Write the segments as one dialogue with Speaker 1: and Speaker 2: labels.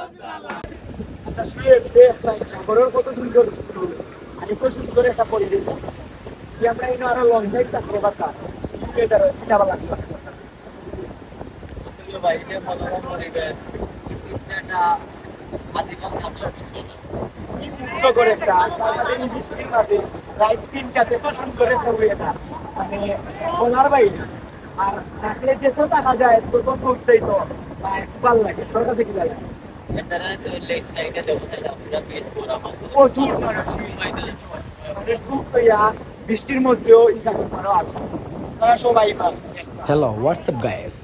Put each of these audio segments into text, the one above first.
Speaker 1: আচ্ছা শুয়ে সাগরের কত সুন্দর আর এত সুন্দর একটা পরিবেশ। কি আমরা এনে আরও লং ড্রাইভ থাকতে পারতাম এটা এটা ভালো লাগল
Speaker 2: বাইরে মনোরম পরিবেশ কৃষ্ণাটা আদিবাসী আপনার
Speaker 1: কি মুগ্ধ করে একটা তার এই বৃষ্টির মাঝে রাত তিনটাতে তো সুন্দর একটা মানে বলার বাইরে। আর থাকলে যেত দেখা যায় দূর চাইতো ভালো লাগে তোর কাছে কি লাগে? প্রচুর মানুষ বৃষ্টির মধ্যেও
Speaker 3: হ্যালো হোয়াটসঅ্যাপ গায়েস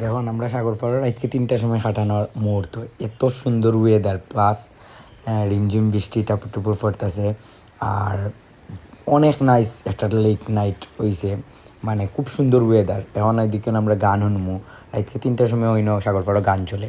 Speaker 3: দেখুন, আমরা সাগর পাড়ার আজকে তিনটার সময় কাটানোর মুহূর্ত। এত সুন্দর ওয়েদার প্লাস রিমঝিম বৃষ্টি টাপুর টুপুর পড়তেছে। আর অনেক নাইস একটা লেট নাইট হইছে। মানে খুব সুন্দর ওয়েদার এখন এদিকে আমরা গান শুনমু আজকে তিনটার সময় হইন সাগর পাড়া গান চলে।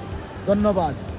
Speaker 1: ধন্যবাদ।